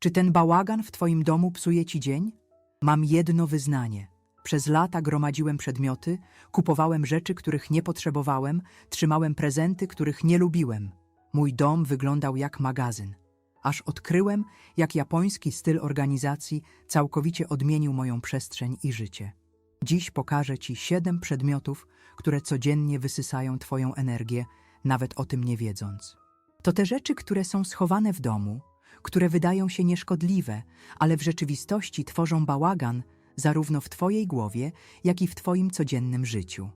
Czy ten bałagan w twoim domu psuje ci dzień? Mam jedno wyznanie. Przez lata gromadziłem przedmioty, kupowałem rzeczy, których nie potrzebowałem, trzymałem prezenty, których nie lubiłem. Mój dom wyglądał jak magazyn. Aż odkryłem, jak japoński styl organizacji całkowicie odmienił moją przestrzeń i życie. Dziś pokażę Ci siedem przedmiotów, które codziennie wysysają Twoją energię, nawet o tym nie wiedząc. To te rzeczy, które są schowane w domu, które wydają się nieszkodliwe, ale w rzeczywistości tworzą bałagan zarówno w Twojej głowie, jak i w Twoim codziennym życiu.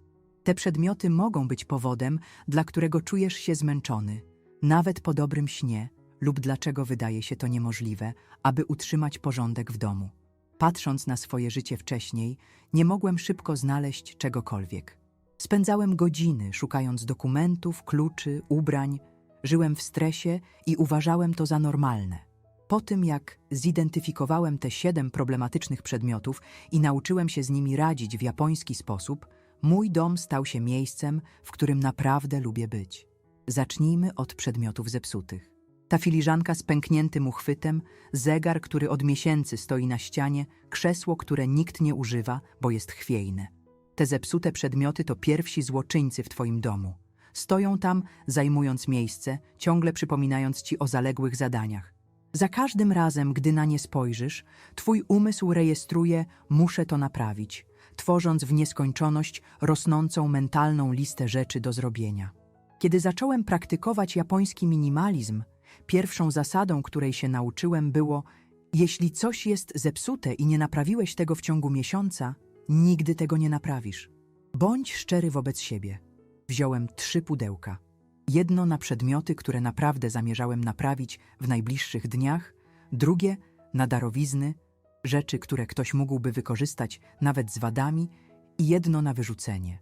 Te przedmioty mogą być powodem, dla którego czujesz się zmęczony, nawet po dobrym śnie, lub dlaczego wydaje się to niemożliwe, aby utrzymać porządek w domu. Patrząc na swoje życie wcześniej, nie mogłem szybko znaleźć czegokolwiek. Spędzałem godziny szukając dokumentów, kluczy, ubrań, żyłem w stresie i uważałem to za normalne. Po tym, jak zidentyfikowałem te siedem problematycznych przedmiotów i nauczyłem się z nimi radzić w japoński sposób, mój dom stał się miejscem, w którym naprawdę lubię być. Zacznijmy od przedmiotów zepsutych. Ta filiżanka z pękniętym uchwytem, zegar, który od miesięcy stoi na ścianie, krzesło, które nikt nie używa, bo jest chwiejne. Te zepsute przedmioty to pierwsi złoczyńcy w twoim domu. Stoją tam, zajmując miejsce, ciągle przypominając ci o zaległych zadaniach. Za każdym razem, gdy na nie spojrzysz, twój umysł rejestruje muszę to naprawić, tworząc w nieskończoność rosnącą mentalną listę rzeczy do zrobienia. Kiedy zacząłem praktykować japoński minimalizm, pierwszą zasadą, której się nauczyłem, było: jeśli coś jest zepsute i nie naprawiłeś tego w ciągu miesiąca, nigdy tego nie naprawisz. Bądź szczery wobec siebie. Wziąłem trzy pudełka. Jedno na przedmioty, które naprawdę zamierzałem naprawić w najbliższych dniach, drugie na darowizny, rzeczy, które ktoś mógłby wykorzystać nawet z wadami, i jedno na wyrzucenie.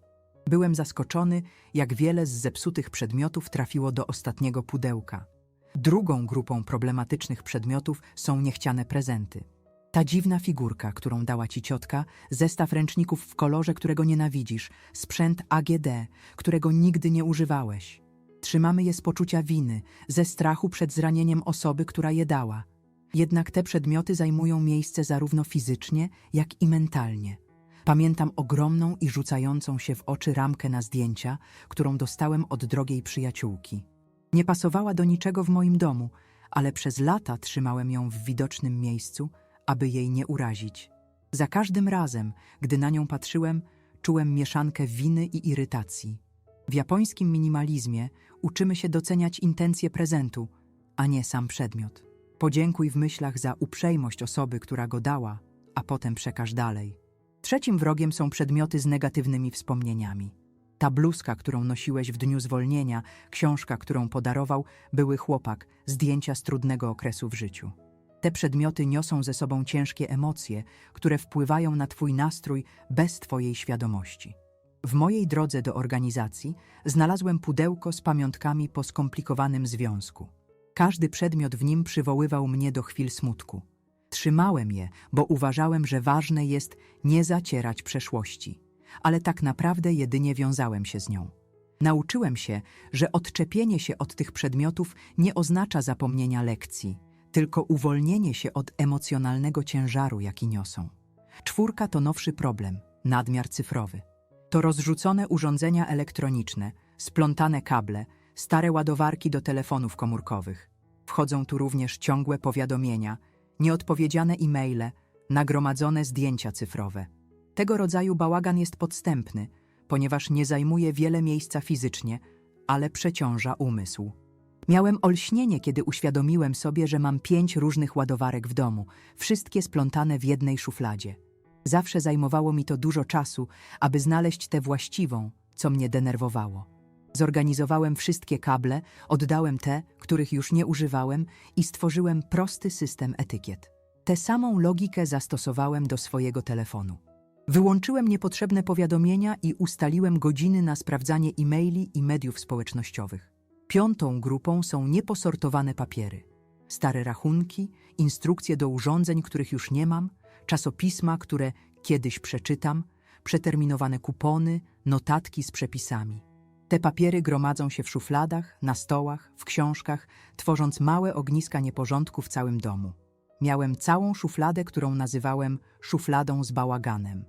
Byłem zaskoczony, jak wiele z zepsutych przedmiotów trafiło do ostatniego pudełka. Drugą grupą problematycznych przedmiotów są niechciane prezenty. Ta dziwna figurka, którą dała ci ciotka, zestaw ręczników w kolorze, którego nienawidzisz, sprzęt AGD, którego nigdy nie używałeś. Trzymamy je z poczucia winy, ze strachu przed zranieniem osoby, która je dała. Jednak te przedmioty zajmują miejsce zarówno fizycznie, jak i mentalnie. Pamiętam ogromną i rzucającą się w oczy ramkę na zdjęcia, którą dostałem od drogiej przyjaciółki. Nie pasowała do niczego w moim domu, ale przez lata trzymałem ją w widocznym miejscu, aby jej nie urazić. Za każdym razem, gdy na nią patrzyłem, czułem mieszankę winy i irytacji. W japońskim minimalizmie uczymy się doceniać intencje prezentu, a nie sam przedmiot. Podziękuj w myślach za uprzejmość osoby, która go dała, a potem przekaż dalej. Trzecim wrogiem są przedmioty z negatywnymi wspomnieniami. Ta bluzka, którą nosiłeś w dniu zwolnienia, książka, którą podarował, były chłopak, zdjęcia z trudnego okresu w życiu. Te przedmioty niosą ze sobą ciężkie emocje, które wpływają na Twój nastrój bez Twojej świadomości. W mojej drodze do organizacji znalazłem pudełko z pamiątkami po skomplikowanym związku. Każdy przedmiot w nim przywoływał mnie do chwil smutku. Trzymałem je, bo uważałem, że ważne jest nie zacierać przeszłości, ale tak naprawdę jedynie wiązałem się z nią. Nauczyłem się, że odczepienie się od tych przedmiotów nie oznacza zapomnienia lekcji, tylko uwolnienie się od emocjonalnego ciężaru, jaki niosą. Czwórka to nowszy problem nadmiar cyfrowy. To rozrzucone urządzenia elektroniczne, splątane kable, stare ładowarki do telefonów komórkowych. Wchodzą tu również ciągłe powiadomienia, nieodpowiedziane e-maile, nagromadzone zdjęcia cyfrowe. Tego rodzaju bałagan jest podstępny, ponieważ nie zajmuje wiele miejsca fizycznie, ale przeciąża umysł. Miałem olśnienie, kiedy uświadomiłem sobie, że mam pięć różnych ładowarek w domu, wszystkie splątane w jednej szufladzie. Zawsze zajmowało mi to dużo czasu, aby znaleźć tę właściwą, co mnie denerwowało. Zorganizowałem wszystkie kable, oddałem te, których już nie używałem i stworzyłem prosty system etykiet. Tę samą logikę zastosowałem do swojego telefonu. Wyłączyłem niepotrzebne powiadomienia i ustaliłem godziny na sprawdzanie e-maili i mediów społecznościowych. Piątą grupą są nieposortowane papiery. Stare rachunki, instrukcje do urządzeń, których już nie mam, czasopisma, które kiedyś przeczytam, przeterminowane kupony, notatki z przepisami. Te papiery gromadzą się w szufladach, na stołach, w książkach, tworząc małe ogniska nieporządku w całym domu. Miałem całą szufladę, którą nazywałem szufladą z bałaganem.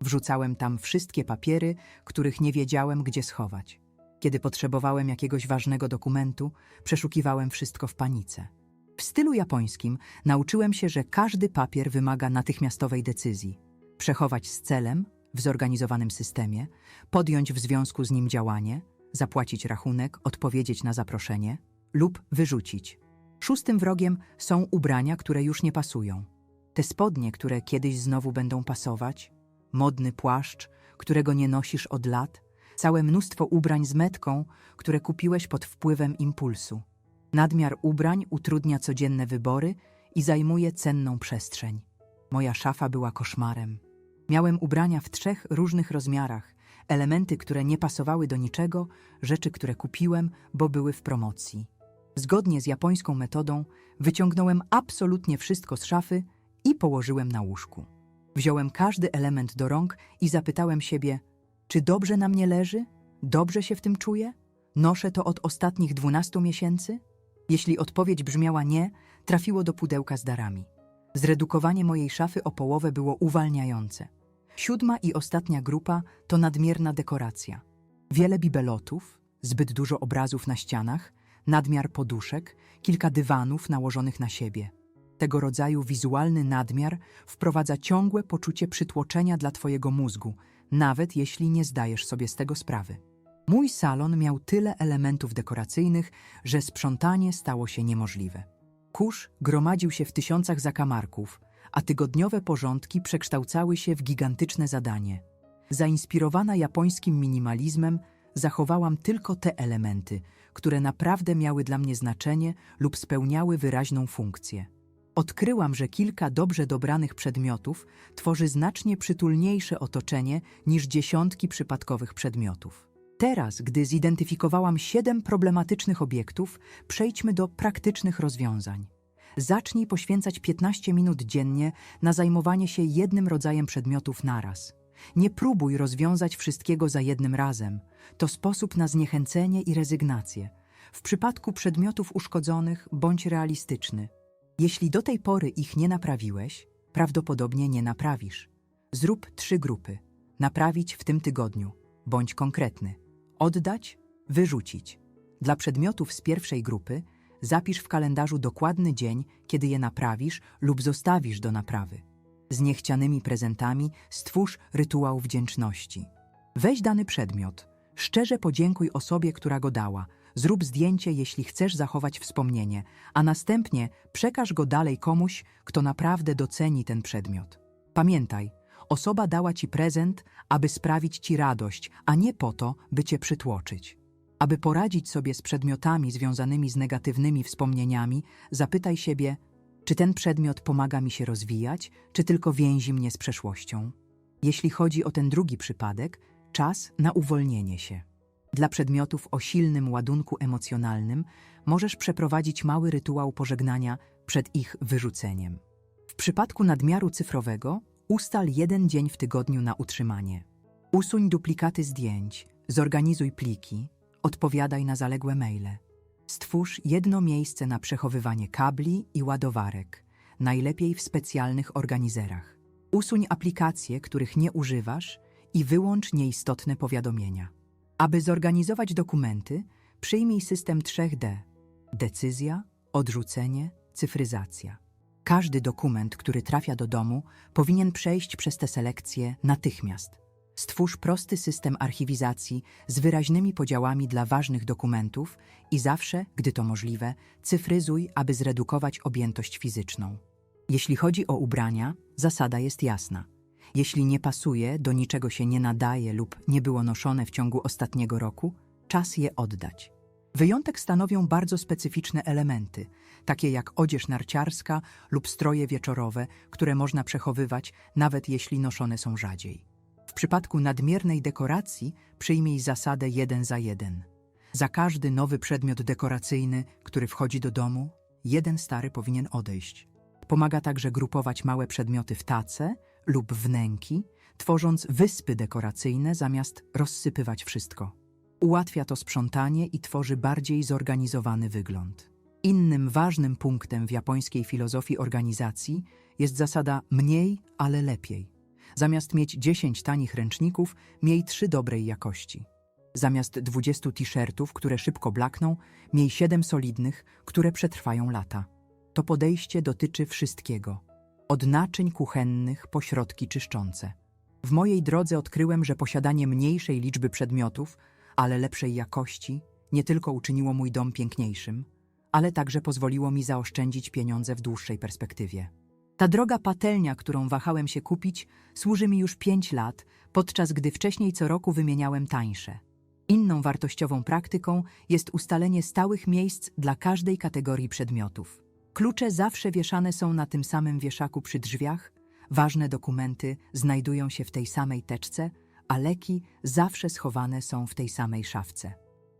Wrzucałem tam wszystkie papiery, których nie wiedziałem, gdzie schować. Kiedy potrzebowałem jakiegoś ważnego dokumentu, przeszukiwałem wszystko w panice. W stylu japońskim nauczyłem się, że każdy papier wymaga natychmiastowej decyzji. Przechować z celem, w zorganizowanym systemie, podjąć w związku z nim działanie, zapłacić rachunek, odpowiedzieć na zaproszenie lub wyrzucić. Szóstym wrogiem są ubrania, które już nie pasują. Te spodnie, które kiedyś znowu będą pasować, modny płaszcz, którego nie nosisz od lat, całe mnóstwo ubrań z metką, które kupiłeś pod wpływem impulsu. Nadmiar ubrań utrudnia codzienne wybory i zajmuje cenną przestrzeń. Moja szafa była koszmarem. Miałem ubrania w trzech różnych rozmiarach, elementy, które nie pasowały do niczego, rzeczy, które kupiłem, bo były w promocji. Zgodnie z japońską metodą wyciągnąłem absolutnie wszystko z szafy i położyłem na łóżku. Wziąłem każdy element do rąk i zapytałem siebie, czy dobrze na mnie leży? Dobrze się w tym czuję? Noszę to od ostatnich 12 miesięcy? Jeśli odpowiedź brzmiała nie, trafiło do pudełka z darami. Zredukowanie mojej szafy o połowę było uwalniające. Siódma i ostatnia grupa to nadmierna dekoracja. Wiele bibelotów, zbyt dużo obrazów na ścianach, nadmiar poduszek, kilka dywanów nałożonych na siebie. Tego rodzaju wizualny nadmiar wprowadza ciągłe poczucie przytłoczenia dla Twojego mózgu, nawet jeśli nie zdajesz sobie z tego sprawy. Mój salon miał tyle elementów dekoracyjnych, że sprzątanie stało się niemożliwe. Kurz gromadził się w tysiącach zakamarków, a tygodniowe porządki przekształcały się w gigantyczne zadanie. Zainspirowana japońskim minimalizmem, zachowałam tylko te elementy, które naprawdę miały dla mnie znaczenie lub spełniały wyraźną funkcję. Odkryłam, że kilka dobrze dobranych przedmiotów tworzy znacznie przytulniejsze otoczenie niż dziesiątki przypadkowych przedmiotów. Teraz, gdy zidentyfikowałam siedem problematycznych obiektów, przejdźmy do praktycznych rozwiązań. Zacznij poświęcać 15 minut dziennie na zajmowanie się jednym rodzajem przedmiotów naraz. Nie próbuj rozwiązać wszystkiego za jednym razem. To sposób na zniechęcenie i rezygnację. W przypadku przedmiotów uszkodzonych bądź realistyczny. Jeśli do tej pory ich nie naprawiłeś, prawdopodobnie nie naprawisz. Zrób trzy grupy. Naprawić w tym tygodniu. Bądź konkretny. Oddać, wyrzucić. Dla przedmiotów z pierwszej grupy zapisz w kalendarzu dokładny dzień, kiedy je naprawisz lub zostawisz do naprawy. Z niechcianymi prezentami stwórz rytuał wdzięczności. Weź dany przedmiot, szczerze podziękuj osobie, która go dała, zrób zdjęcie, jeśli chcesz zachować wspomnienie, a następnie przekaż go dalej komuś, kto naprawdę doceni ten przedmiot. Pamiętaj, osoba dała ci prezent, aby sprawić ci radość, a nie po to, by cię przytłoczyć. Aby poradzić sobie z przedmiotami związanymi z negatywnymi wspomnieniami, zapytaj siebie, czy ten przedmiot pomaga mi się rozwijać, czy tylko więzi mnie z przeszłością. Jeśli chodzi o ten drugi przypadek, czas na uwolnienie się. Dla przedmiotów o silnym ładunku emocjonalnym możesz przeprowadzić mały rytuał pożegnania przed ich wyrzuceniem. W przypadku nadmiaru cyfrowego ustal jeden dzień w tygodniu na utrzymanie. Usuń duplikaty zdjęć, zorganizuj pliki, odpowiadaj na zaległe maile. Stwórz jedno miejsce na przechowywanie kabli i ładowarek, najlepiej w specjalnych organizerach. Usuń aplikacje, których nie używasz i wyłącz nieistotne powiadomienia. Aby zorganizować dokumenty, przyjmij system 3D: decyzja, odrzucenie, cyfryzacja. Każdy dokument, który trafia do domu, powinien przejść przez tę selekcję natychmiast. Stwórz prosty system archiwizacji z wyraźnymi podziałami dla ważnych dokumentów i zawsze, gdy to możliwe, cyfryzuj, aby zredukować objętość fizyczną. Jeśli chodzi o ubrania, zasada jest jasna. Jeśli nie pasuje, do niczego się nie nadaje lub nie było noszone w ciągu ostatniego roku, czas je oddać. Wyjątek stanowią bardzo specyficzne elementy, takie jak odzież narciarska lub stroje wieczorowe, które można przechowywać, nawet jeśli noszone są rzadziej. W przypadku nadmiernej dekoracji przyjmij zasadę jeden za jeden. Za każdy nowy przedmiot dekoracyjny, który wchodzi do domu, jeden stary powinien odejść. Pomaga także grupować małe przedmioty w tace lub wnęki, tworząc wyspy dekoracyjne zamiast rozsypywać wszystko. Ułatwia to sprzątanie i tworzy bardziej zorganizowany wygląd. Innym ważnym punktem w japońskiej filozofii organizacji jest zasada mniej, ale lepiej. Zamiast mieć 10 tanich ręczników, miej 3 dobrej jakości. Zamiast 20 t-shirtów, które szybko blakną, miej 7 solidnych, które przetrwają lata. To podejście dotyczy wszystkiego. Od naczyń kuchennych po środki czyszczące. W mojej drodze odkryłem, że posiadanie mniejszej liczby przedmiotów, ale lepszej jakości, nie tylko uczyniło mój dom piękniejszym, ale także pozwoliło mi zaoszczędzić pieniądze w dłuższej perspektywie. Ta droga patelnia, którą wahałem się kupić, służy mi już pięć lat, podczas gdy wcześniej co roku wymieniałem tańsze. Inną wartościową praktyką jest ustalenie stałych miejsc dla każdej kategorii przedmiotów. Klucze zawsze wieszane są na tym samym wieszaku przy drzwiach, ważne dokumenty znajdują się w tej samej teczce, a leki zawsze schowane są w tej samej szafce.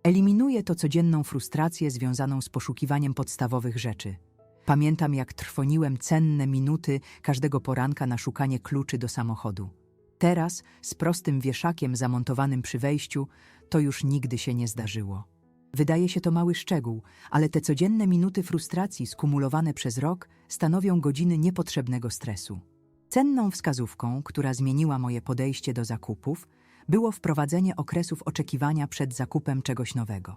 Eliminuje to codzienną frustrację związaną z poszukiwaniem podstawowych rzeczy. Pamiętam, jak trwoniłem cenne minuty każdego poranka na szukanie kluczy do samochodu. Teraz, z prostym wieszakiem zamontowanym przy wejściu, to już nigdy się nie zdarzyło. Wydaje się to mały szczegół, ale te codzienne minuty frustracji skumulowane przez rok stanowią godziny niepotrzebnego stresu. Cenną wskazówką, która zmieniła moje podejście do zakupów, było wprowadzenie okresów oczekiwania przed zakupem czegoś nowego.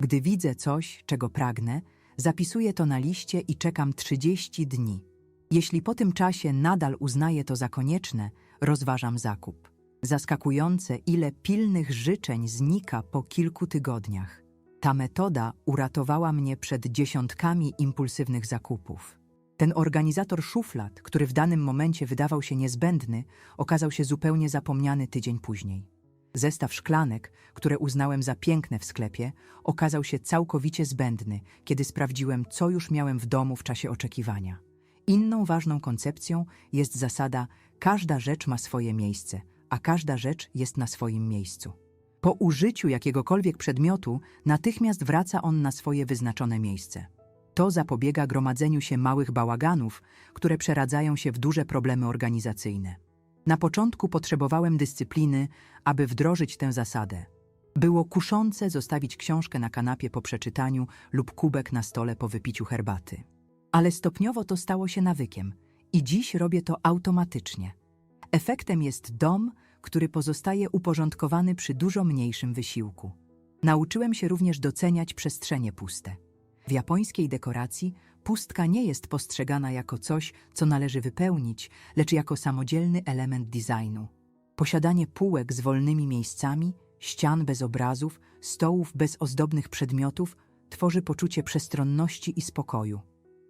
Gdy widzę coś, czego pragnę, zapisuję to na liście i czekam 30 dni. Jeśli po tym czasie nadal uznaję to za konieczne, rozważam zakup. Zaskakujące, ile pilnych życzeń znika po kilku tygodniach. Ta metoda uratowała mnie przed dziesiątkami impulsywnych zakupów. Ten organizator szuflad, który w danym momencie wydawał się niezbędny, okazał się zupełnie zapomniany tydzień później. Zestaw szklanek, które uznałem za piękne w sklepie, okazał się całkowicie zbędny, kiedy sprawdziłem, co już miałem w domu w czasie oczekiwania. Inną ważną koncepcją jest zasada: każda rzecz ma swoje miejsce, a każda rzecz jest na swoim miejscu. Po użyciu jakiegokolwiek przedmiotu, natychmiast wraca on na swoje wyznaczone miejsce. To zapobiega gromadzeniu się małych bałaganów, które przeradzają się w duże problemy organizacyjne. Na początku potrzebowałem dyscypliny, aby wdrożyć tę zasadę. Było kuszące zostawić książkę na kanapie po przeczytaniu lub kubek na stole po wypiciu herbaty. Ale stopniowo to stało się nawykiem i dziś robię to automatycznie. Efektem jest dom, który pozostaje uporządkowany przy dużo mniejszym wysiłku. Nauczyłem się również doceniać przestrzenie puste. W japońskiej dekoracji pustka nie jest postrzegana jako coś, co należy wypełnić, lecz jako samodzielny element designu. Posiadanie półek z wolnymi miejscami, ścian bez obrazów, stołów bez ozdobnych przedmiotów tworzy poczucie przestronności i spokoju.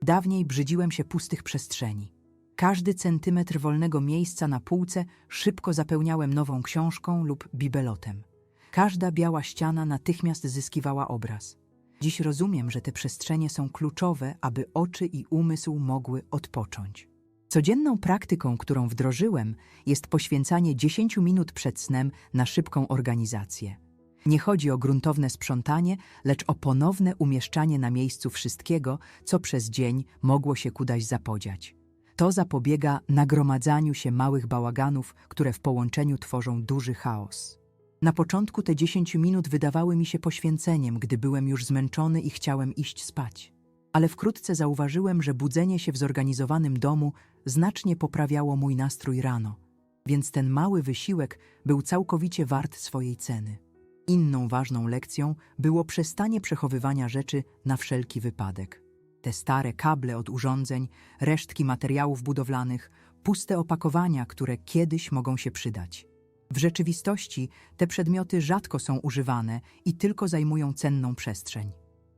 Dawniej brzydziłem się pustych przestrzeni. Każdy centymetr wolnego miejsca na półce szybko zapełniałem nową książką lub bibelotem. Każda biała ściana natychmiast zyskiwała obraz. Dziś rozumiem, że te przestrzenie są kluczowe, aby oczy i umysł mogły odpocząć. Codzienną praktyką, którą wdrożyłem, jest poświęcanie 10 minut przed snem na szybką organizację. Nie chodzi o gruntowne sprzątanie, lecz o ponowne umieszczanie na miejscu wszystkiego, co przez dzień mogło się kudaś zapodziać. To zapobiega nagromadzaniu się małych bałaganów, które w połączeniu tworzą duży chaos. Na początku te 10 minut wydawały mi się poświęceniem, gdy byłem już zmęczony i chciałem iść spać. Ale wkrótce zauważyłem, że budzenie się w zorganizowanym domu znacznie poprawiało mój nastrój rano, więc ten mały wysiłek był całkowicie wart swojej ceny. Inną ważną lekcją było przestanie przechowywania rzeczy na wszelki wypadek. Te stare kable od urządzeń, resztki materiałów budowlanych, puste opakowania, które kiedyś mogą się przydać. W rzeczywistości te przedmioty rzadko są używane i tylko zajmują cenną przestrzeń.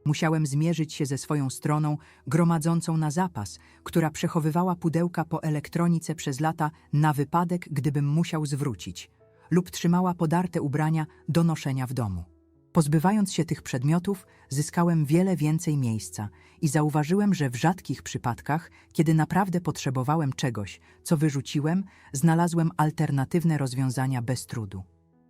Musiałem zmierzyć się ze swoją stroną gromadzącą na zapas, która przechowywała pudełka po elektronice przez lata na wypadek, gdybym musiał zwrócić, lub trzymała podarte ubrania do noszenia w domu. Pozbywając się tych przedmiotów, zyskałem wiele więcej miejsca i zauważyłem, że w rzadkich przypadkach, kiedy naprawdę potrzebowałem czegoś, co wyrzuciłem, znalazłem alternatywne rozwiązania bez trudu.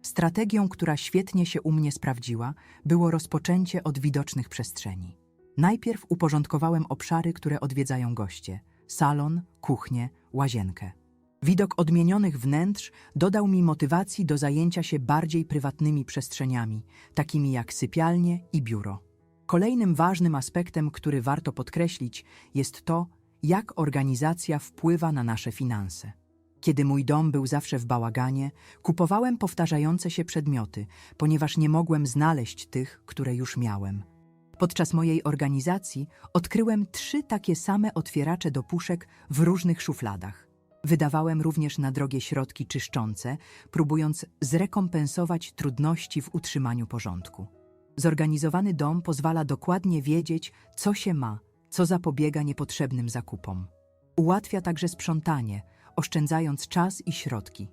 Strategią, która świetnie się u mnie sprawdziła, było rozpoczęcie od widocznych przestrzeni. Najpierw uporządkowałem obszary, które odwiedzają goście: salon, kuchnię, łazienkę. Widok odmienionych wnętrz dodał mi motywacji do zajęcia się bardziej prywatnymi przestrzeniami, takimi jak sypialnie i biuro. Kolejnym ważnym aspektem, który warto podkreślić, jest to, jak organizacja wpływa na nasze finanse. Kiedy mój dom był zawsze w bałaganie, kupowałem powtarzające się przedmioty, ponieważ nie mogłem znaleźć tych, które już miałem. Podczas mojej organizacji odkryłem trzy takie same otwieracze do puszek w różnych szufladach. Wydawałem również na drogie środki czyszczące, próbując zrekompensować trudności w utrzymaniu porządku. Zorganizowany dom pozwala dokładnie wiedzieć, co się ma, co zapobiega niepotrzebnym zakupom. Ułatwia także sprzątanie, oszczędzając czas i środki.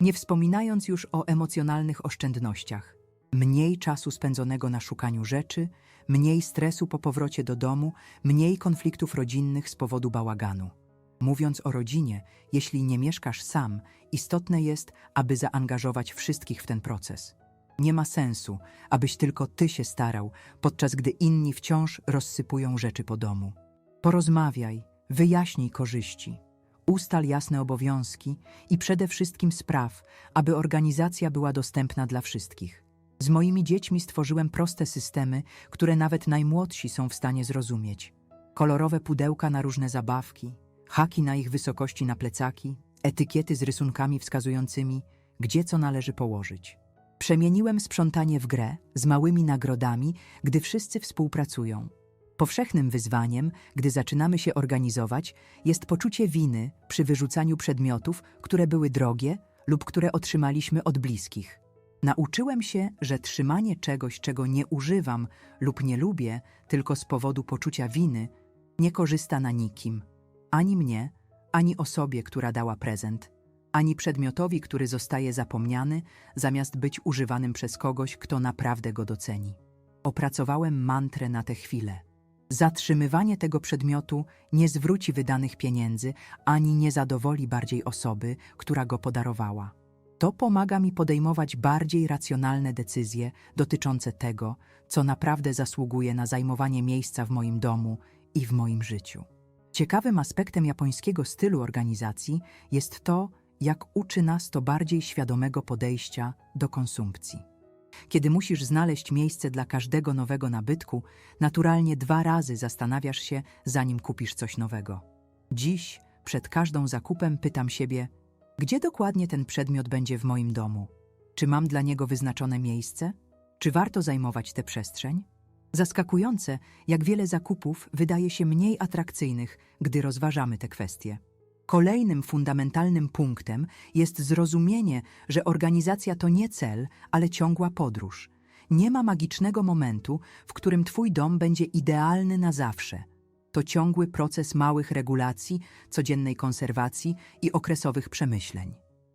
Nie wspominając już o emocjonalnych oszczędnościach. Mniej czasu spędzonego na szukaniu rzeczy, mniej stresu po powrocie do domu, mniej konfliktów rodzinnych z powodu bałaganu. Mówiąc o rodzinie, jeśli nie mieszkasz sam, istotne jest, aby zaangażować wszystkich w ten proces. Nie ma sensu, abyś tylko ty się starał, podczas gdy inni wciąż rozsypują rzeczy po domu. Porozmawiaj, wyjaśnij korzyści, ustal jasne obowiązki i przede wszystkim spraw, aby organizacja była dostępna dla wszystkich. Z moimi dziećmi stworzyłem proste systemy, które nawet najmłodsi są w stanie zrozumieć. Kolorowe pudełka na różne zabawki, haki na ich wysokości na plecaki, etykiety z rysunkami wskazującymi, gdzie co należy położyć. Przemieniłem sprzątanie w grę z małymi nagrodami, gdy wszyscy współpracują. Powszechnym wyzwaniem, gdy zaczynamy się organizować, jest poczucie winy przy wyrzucaniu przedmiotów, które były drogie lub które otrzymaliśmy od bliskich. Nauczyłem się, że trzymanie czegoś, czego nie używam lub nie lubię, tylko z powodu poczucia winy, nie korzysta na nikim. Ani mnie, ani osobie, która dała prezent, ani przedmiotowi, który zostaje zapomniany, zamiast być używanym przez kogoś, kto naprawdę go doceni. Opracowałem mantrę na tę chwilę. Zatrzymywanie tego przedmiotu nie zwróci wydanych pieniędzy, ani nie zadowoli bardziej osoby, która go podarowała. To pomaga mi podejmować bardziej racjonalne decyzje dotyczące tego, co naprawdę zasługuje na zajmowanie miejsca w moim domu i w moim życiu. Ciekawym aspektem japońskiego stylu organizacji jest to, jak uczy nas to bardziej świadomego podejścia do konsumpcji. Kiedy musisz znaleźć miejsce dla każdego nowego nabytku, naturalnie dwa razy zastanawiasz się, zanim kupisz coś nowego. Dziś, przed każdą zakupem, pytam siebie, gdzie dokładnie ten przedmiot będzie w moim domu? Czy mam dla niego wyznaczone miejsce? Czy warto zajmować tę przestrzeń? Zaskakujące, jak wiele zakupów wydaje się mniej atrakcyjnych, gdy rozważamy te kwestie. Kolejnym fundamentalnym punktem jest zrozumienie, że organizacja to nie cel, ale ciągła podróż. Nie ma magicznego momentu, w którym Twój dom będzie idealny na zawsze. To ciągły proces małych regulacji, codziennej konserwacji i okresowych przemyśleń.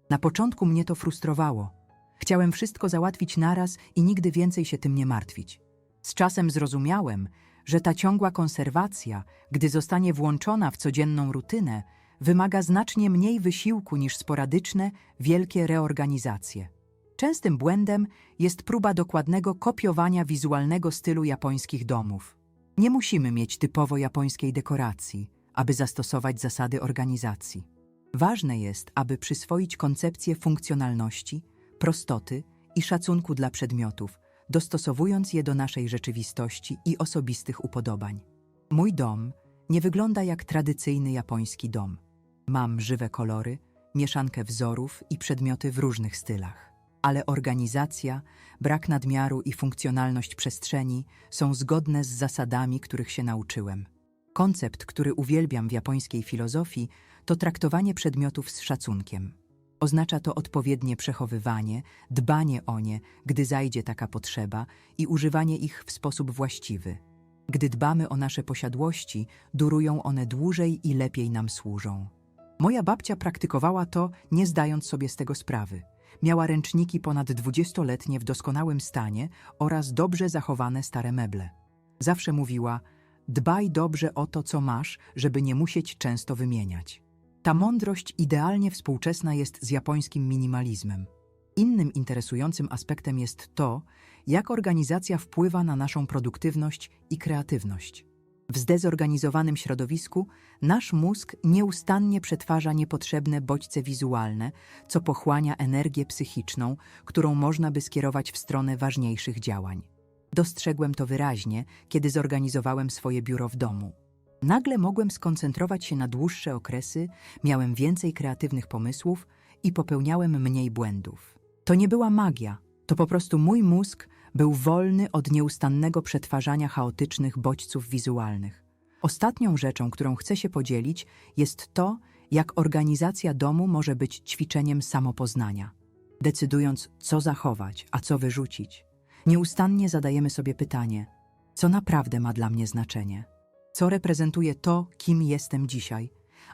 Na początku mnie to frustrowało. Chciałem wszystko załatwić naraz i nigdy więcej się tym nie martwić. Z czasem zrozumiałem, że ta ciągła konserwacja, gdy zostanie włączona w codzienną rutynę, wymaga znacznie mniej wysiłku niż sporadyczne, wielkie reorganizacje. Częstym błędem jest próba dokładnego kopiowania wizualnego stylu japońskich domów. Nie musimy mieć typowo japońskiej dekoracji, aby zastosować zasady organizacji. Ważne jest, aby przyswoić koncepcję funkcjonalności, prostoty i szacunku dla przedmiotów, dostosowując je do naszej rzeczywistości i osobistych upodobań. Mój dom nie wygląda jak tradycyjny japoński dom. Mam żywe kolory, mieszankę wzorów i przedmioty w różnych stylach. Ale organizacja, brak nadmiaru i funkcjonalność przestrzeni są zgodne z zasadami, których się nauczyłem. Koncept, który uwielbiam w japońskiej filozofii, to traktowanie przedmiotów z szacunkiem. Oznacza to odpowiednie przechowywanie, dbanie o nie, gdy zajdzie taka potrzeba i używanie ich w sposób właściwy. Gdy dbamy o nasze posiadłości, durują one dłużej i lepiej nam służą. Moja babcia praktykowała to, nie zdając sobie z tego sprawy. Miała ręczniki ponad dwudziestoletnie w doskonałym stanie oraz dobrze zachowane stare meble. Zawsze mówiła: Dbaj dobrze o to, co masz, żeby nie musieć często wymieniać. Ta mądrość idealnie współczesna jest z japońskim minimalizmem. Innym interesującym aspektem jest to, jak organizacja wpływa na naszą produktywność i kreatywność. W zdezorganizowanym środowisku nasz mózg nieustannie przetwarza niepotrzebne bodźce wizualne, co pochłania energię psychiczną, którą można by skierować w stronę ważniejszych działań. Dostrzegłem to wyraźnie, kiedy zorganizowałem swoje biuro w domu. Nagle mogłem skoncentrować się na dłuższe okresy, miałem więcej kreatywnych pomysłów i popełniałem mniej błędów. To nie była magia, to po prostu mój mózg był wolny od nieustannego przetwarzania chaotycznych bodźców wizualnych. Ostatnią rzeczą, którą chcę się podzielić, jest to, jak organizacja domu może być ćwiczeniem samopoznania. Decydując, co zachować, a co wyrzucić, nieustannie zadajemy sobie pytanie: co naprawdę ma dla mnie znaczenie? Co reprezentuje to, kim jestem dzisiaj,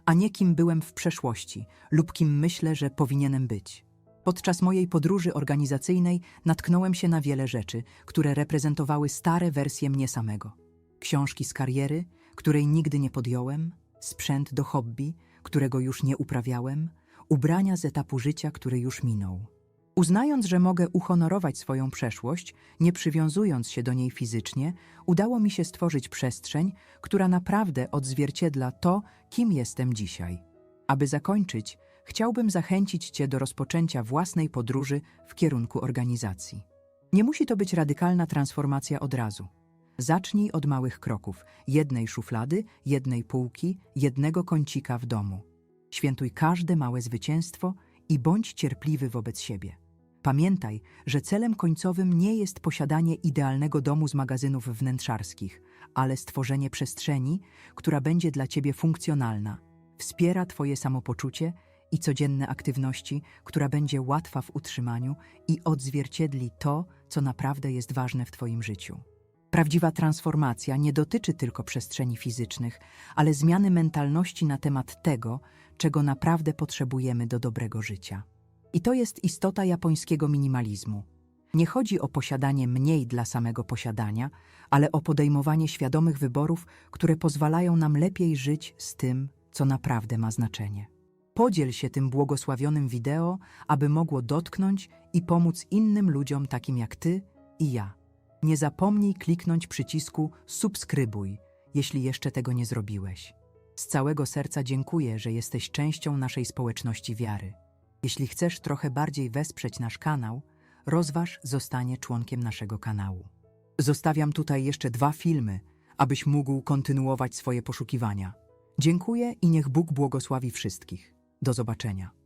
a nie kim byłem w przeszłości lub kim myślę, że powinienem być? Podczas mojej podróży organizacyjnej natknąłem się na wiele rzeczy, które reprezentowały stare wersje mnie samego. Książki z kariery, której nigdy nie podjąłem, sprzęt do hobby, którego już nie uprawiałem, ubrania z etapu życia, który już minął. Uznając, że mogę uhonorować swoją przeszłość, nie przywiązując się do niej fizycznie, udało mi się stworzyć przestrzeń, która naprawdę odzwierciedla to, kim jestem dzisiaj. Aby zakończyć, chciałbym zachęcić Cię do rozpoczęcia własnej podróży w kierunku organizacji. Nie musi to być radykalna transformacja od razu. Zacznij od małych kroków, jednej szuflady, jednej półki, jednego kącika w domu. Świętuj każde małe zwycięstwo i bądź cierpliwy wobec siebie. Pamiętaj, że celem końcowym nie jest posiadanie idealnego domu z magazynów wnętrzarskich, ale stworzenie przestrzeni, która będzie dla Ciebie funkcjonalna, wspiera Twoje samopoczucie i codzienne aktywności, która będzie łatwa w utrzymaniu i odzwierciedli to, co naprawdę jest ważne w Twoim życiu. Prawdziwa transformacja nie dotyczy tylko przestrzeni fizycznych, ale zmiany mentalności na temat tego, czego naprawdę potrzebujemy do dobrego życia. I to jest istota japońskiego minimalizmu. Nie chodzi o posiadanie mniej dla samego posiadania, ale o podejmowanie świadomych wyborów, które pozwalają nam lepiej żyć z tym, co naprawdę ma znaczenie. Podziel się tym błogosławionym wideo, aby mogło dotknąć i pomóc innym ludziom takim jak ty i ja. Nie zapomnij kliknąć przycisku subskrybuj, jeśli jeszcze tego nie zrobiłeś. Z całego serca dziękuję, że jesteś częścią naszej społeczności wiary. Jeśli chcesz trochę bardziej wesprzeć nasz kanał, rozważ zostanie członkiem naszego kanału. Zostawiam tutaj jeszcze dwa filmy, abyś mógł kontynuować swoje poszukiwania. Dziękuję i niech Bóg błogosławi wszystkich. Do zobaczenia.